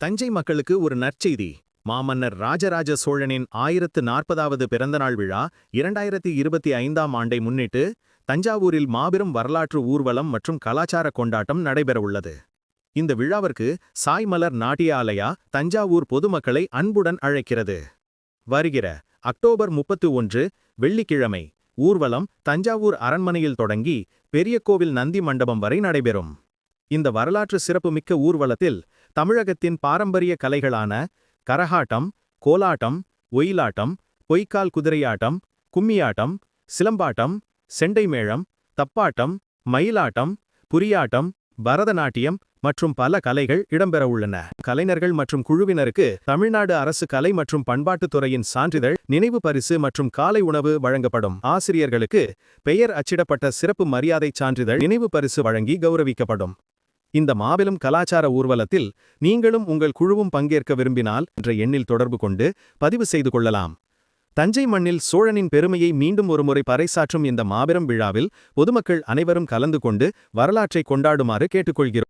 தஞ்சை மக்களுக்கு ஒரு நற்செய்தி. மாமன்னர் ராஜராஜ சோழனின் ஆயிரத்து நாற்பதாவது பிறந்தநாள் விழா இரண்டாயிரத்தி இருபத்தி ஐந்தாம் ஆண்டை முன்னிட்டு தஞ்சாவூரில் மாபெரும் வரலாற்று ஊர்வலம் மற்றும் கலாச்சார கொண்டாட்டம் நடைபெறவுள்ளது. இந்த விழாவிற்கு சாய்மலர் நாட்டியாலயா தஞ்சாவூர் பொதுமக்களை அன்புடன் அழைக்கிறது. வருகிற அக்டோபர் முப்பத்து ஒன்று வெள்ளிக்கிழமை ஊர்வலம் தஞ்சாவூர் அரண்மனையில் தொடங்கி பெரிய கோவில் நந்தி மண்டபம் வரை நடைபெறும். இந்த வரலாற்று சிறப்புமிக்க ஊர்வலத்தில் தமிழகத்தின் பாரம்பரிய கலைகளான கரகாட்டம் கோலாட்டம் ஒயிலாட்டம் பொய்க்கால் குதிரையாட்டம் கும்மியாட்டம் சிலம்பாட்டம் செண்டைமேளம் தப்பாட்டம் மயிலாட்டம் புரியாட்டம் பரதநாட்டியம் மற்றும் பல கலைகள் இடம்பெறவுள்ளன கலைஞர்கள் மற்றும் குழுவினருக்கு தமிழ்நாடு அரசு கலை மற்றும் பண்பாட்டுத் துறையின் சான்றிதழ் நினைவு பரிசு மற்றும் காலை உணவு வழங்கப்படும். ஆசிரியர்களுக்கு பெயர் அச்சிடப்பட்ட சிறப்பு மரியாதைச் சான்றிதழ் நினைவு பரிசு வழங்கி கௌரவிக்கப்படும். இந்த மாபெரும் கலாச்சார ஊர்வலத்தில் நீங்களும் உங்கள் குழுவும் பங்கேற்க விரும்பினால் என்ற எண்ணில் தொடர்பு கொண்டு பதிவு செய்து கொள்ளலாம். தஞ்சை மண்ணில் சோழனின் பெருமையை மீண்டும் ஒருமுறை பறைசாற்றும் இந்த மாபெரும் விழாவில் பொதுமக்கள் அனைவரும் கலந்து கொண்டு வரலாற்றை கொண்டாடுமாறு கேட்டுக்கொள்கிறோம்.